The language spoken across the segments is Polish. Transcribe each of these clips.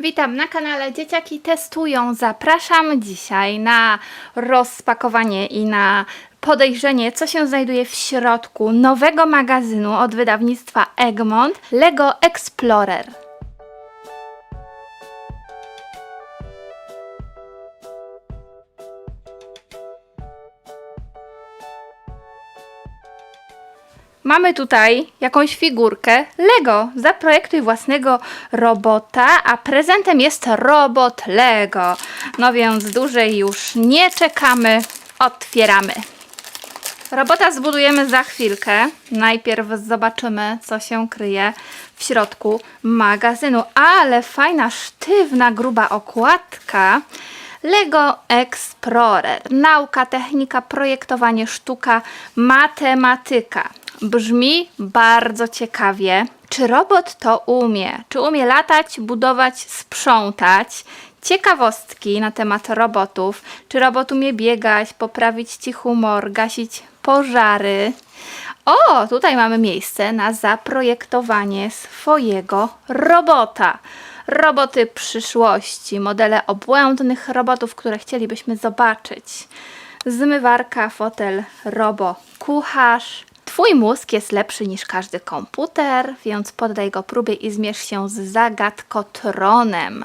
Witam na kanale Dzieciaki Testują. Zapraszam dzisiaj na rozpakowanie i na podejrzenie, co się znajduje w środku nowego magazynu od wydawnictwa Egmont Lego Explorer. Mamy tutaj jakąś figurkę Lego. Zaprojektuj własnego robota, a prezentem jest robot Lego. No więc dłużej już nie czekamy, otwieramy. Robota zbudujemy za chwilkę. Najpierw zobaczymy, co się kryje w środku magazynu. Ale fajna, sztywna, gruba okładka. Lego Explorer. Nauka, technika, projektowanie, sztuka, matematyka. Brzmi bardzo ciekawie. Czy robot to umie? Czy umie latać, budować, sprzątać? Ciekawostki na temat robotów. Czy robot umie biegać, poprawić ci humor, gasić pożary? O, tutaj mamy miejsce na zaprojektowanie swojego robota. Roboty przyszłości, modele obłędnych robotów, które chcielibyśmy zobaczyć. Zmywarka, fotel, robo, kucharz. Twój mózg jest lepszy niż każdy komputer, więc poddaj go próbie i zmierz się z zagadkotronem.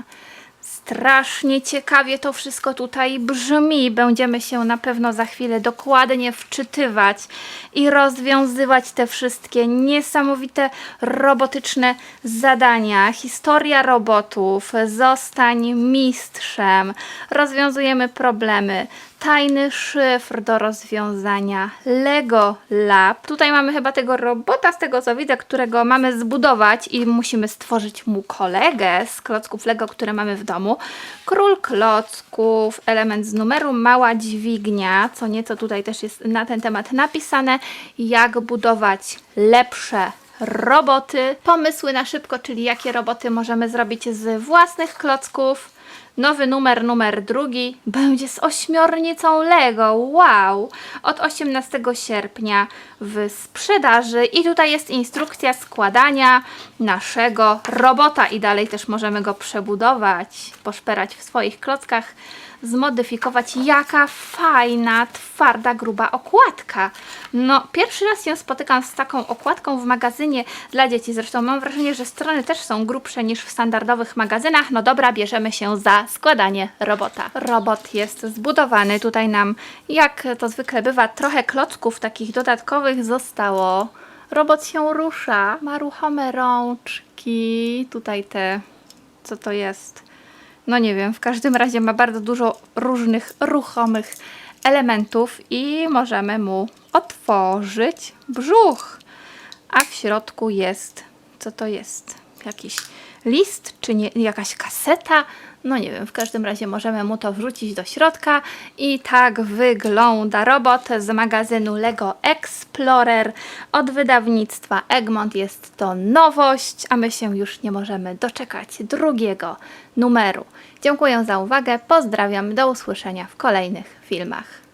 Strasznie ciekawie to wszystko tutaj brzmi. Będziemy się na pewno za chwilę dokładnie wczytywać i rozwiązywać te wszystkie niesamowite robotyczne zadania. Historia robotów, zostań mistrzem, rozwiązujemy problemy. Tajny szyfr do rozwiązania Lego Lab. Tutaj mamy chyba tego robota, z tego co widzę, którego mamy zbudować i musimy stworzyć mu kolegę z klocków Lego, które mamy w domu. Król klocków, element z numeru, mała dźwignia, co nieco tutaj też jest na ten temat napisane. Jak budować lepsze roboty. Pomysły na szybko, czyli jakie roboty możemy zrobić z własnych klocków. Nowy numer, numer drugi, będzie z ośmiornicą Lego. Wow! Od 18 sierpnia w sprzedaży. I tutaj jest instrukcja składania naszego robota. I dalej też możemy go przebudować, poszperać w swoich klockach, zmodyfikować. Jaka fajna, twarda, gruba okładka. No, pierwszy raz się spotykam z taką okładką w magazynie dla dzieci. Zresztą mam wrażenie, że strony też są grubsze niż w standardowych magazynach. No dobra, bierzemy się za składanie robota. Robot jest zbudowany. Tutaj nam, jak to zwykle bywa, trochę klocków takich dodatkowych zostało. Robot się rusza, ma ruchome rączki. Tutaj te, co to jest? No nie wiem, w każdym razie ma bardzo dużo różnych ruchomych elementów i możemy mu otworzyć brzuch. A w środku jest, co to jest? Jakiś list, czy nie, jakaś kaseta? No nie wiem, w każdym razie możemy mu to wrzucić do środka i tak wygląda robot z magazynu Lego Explorer od wydawnictwa Egmont. Jest to nowość, a my się już nie możemy doczekać drugiego numeru. Dziękuję za uwagę, pozdrawiam, do usłyszenia w kolejnych filmach.